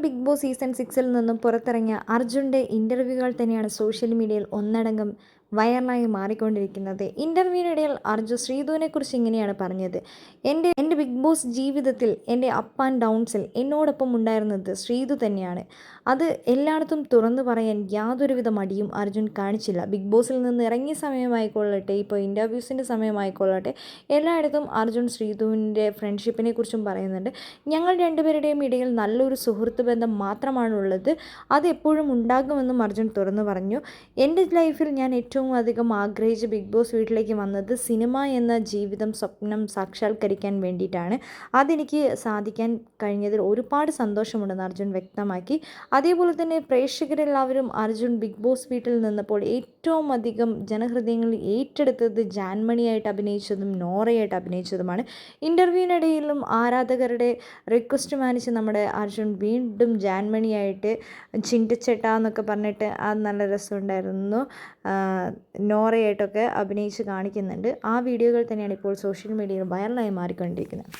Big boss season സിക്സിൽ നിന്നും പുറത്തിറങ്ങിയ അർജുന്റെ ഇന്റർവ്യൂകൾ തന്നെയാണ് സോഷ്യൽ മീഡിയയിൽ ഒന്നടങ്കം വൈറലായി മാറിക്കൊണ്ടിരിക്കുന്നത്. ഇന്റർവ്യൂവിനിടയിൽ അർജു ശ്രീധുവിനെക്കുറിച്ച് ഇങ്ങനെയാണ് പറഞ്ഞത്. എന്റെ എന്റെ ബിഗ് ബോസ് ജീവിതത്തിൽ എന്റെ അപ്പ് ആൻഡ് ഡൗൺസിൽ എന്നോടൊപ്പം ഉണ്ടായിരുന്നത് ശ്രീധു തന്നെയാണ്. അത് എല്ലായിടത്തും തുറന്നു പറയാൻ യാതൊരുവിധ മടിയും അർജുൻ കാണിച്ചില്ല. ബിഗ് ബോസിൽ നിന്ന് ഇറങ്ങിയ സമയമായിക്കൊള്ളട്ടെ ഇപ്പോൾ ഇന്റർവ്യൂസിന്റെ സമയമായിക്കൊള്ളട്ടെ എല്ലായിടത്തും അർജുൻ ശ്രീധുവിന്റെ ഫ്രണ്ട്ഷിപ്പിനെ കുറിച്ചും പറയുന്നുണ്ട്. ഞങ്ങൾ രണ്ടുപേരുടെയും ഇടയിൽ നല്ലൊരു സുഹൃത്ത് ബന്ധം മാത്രമാണുള്ളത്. അത് എപ്പോഴും ഉണ്ടാകുമെന്നും അർജുൻ തുറന്നു പറഞ്ഞു. എന്റെ ലൈഫിൽ ഞാൻ ഏറ്റവും അധികം ആഗ്രഹിച്ച് ബിഗ് ബോസ് വീട്ടിലേക്ക് വന്നത് സിനിമ എന്ന ജീവിതം സ്വപ്നം സാക്ഷാത്കരിക്കാൻ വേണ്ടിയിട്ടാണ്. അതെനിക്ക് സാധിക്കാൻ കഴിഞ്ഞതിൽ ഒരുപാട് സന്തോഷമുണ്ടെന്ന് അർജുൻ വ്യക്തമാക്കി. അതേപോലെ തന്നെ പ്രേക്ഷകരെല്ലാവരും അർജുൻ ബിഗ് ബോസ് വീട്ടിൽ നിന്നപ്പോൾ ഏറ്റവും അധികം ജനഹൃദയങ്ങളിൽ ഏറ്റെടുത്തത് ജാൻമണിയായിട്ട് അഭിനയിച്ചതും നോറയായിട്ട് അഭിനയിച്ചതുമാണ്. ഇന്റർവ്യൂവിനിടയിലും ആരാധകരുടെ റിക്വസ്റ്റ് മാനിച്ച് നമ്മുടെ അർജുൻ വീണ്ടും ജാൻമണിയായിട്ട് എന്നൊക്കെ പറഞ്ഞിട്ട് അത് നല്ല രസമുണ്ടായിരുന്നു. നോറയായിട്ടൊക്കെ അഭിനയിച്ച് കാണിക്കുന്നുണ്ട്. ആ വീഡിയോകൾ തന്നെയാണ് ഇപ്പോൾ സോഷ്യൽ മീഡിയയിൽ വൈറലായി മാറിക്കൊണ്ടിരിക്കുന്നത്.